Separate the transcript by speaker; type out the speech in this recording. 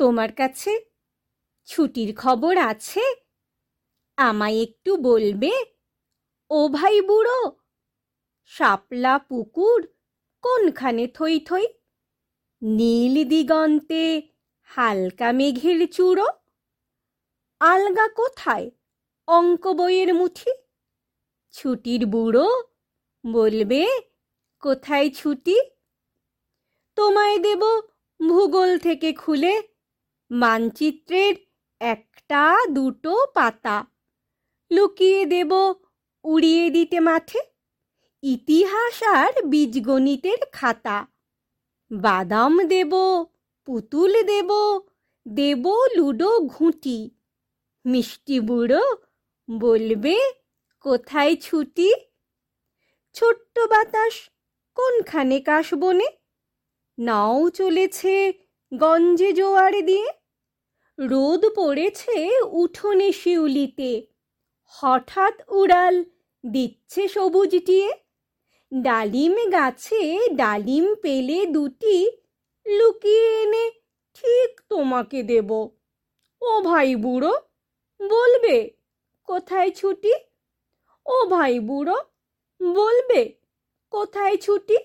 Speaker 1: তোমার কাছে ছুটির খবর আছে? আমায় একটু বলবে? ও ভাই বুড়ো, শাপলা পুকুর কোনখানে থই থই? নীল দিগন্তে হালকা মেঘের চূড়ো? আলগা কোথায় অঙ্ক বইয়ের মুঠি? ছুটির বুড়ো বলবে, কোথায় ছুটি? তোমায় দেব ভূগোল থেকে খুলে মানচিত্রের একটা দুটো পাতা। লুকিয়ে দেব উড়িয়ে দিতে মাঠে। ইতিহাস আর বীজগণিতের খাতা। বাদাম দেব, পুতুল দেব দেব লুডো ঘুঁটি। মিষ্টি বুড়ো বলবে, কোথায় ছুটি? ছোট্ট বাতাস কোনখানে কাশবনে? নাও চলেছে গঞ্জে জোয়ার দিয়ে। রোদ পড়েছে উঠোনে শিউলিতে। হঠাৎ উড়াল, দিচ্ছে সবুজটিয়ে ডালিম গাছে ডালিম পেলে দুটি, লুকিয়ে এনে ঠিক তোমাকে দেব। ও ভাই বুড়ো, বলবে, কোথায় ছুটি? ও ভাই বুড়ো, বলবে, কোথায় ছুটি?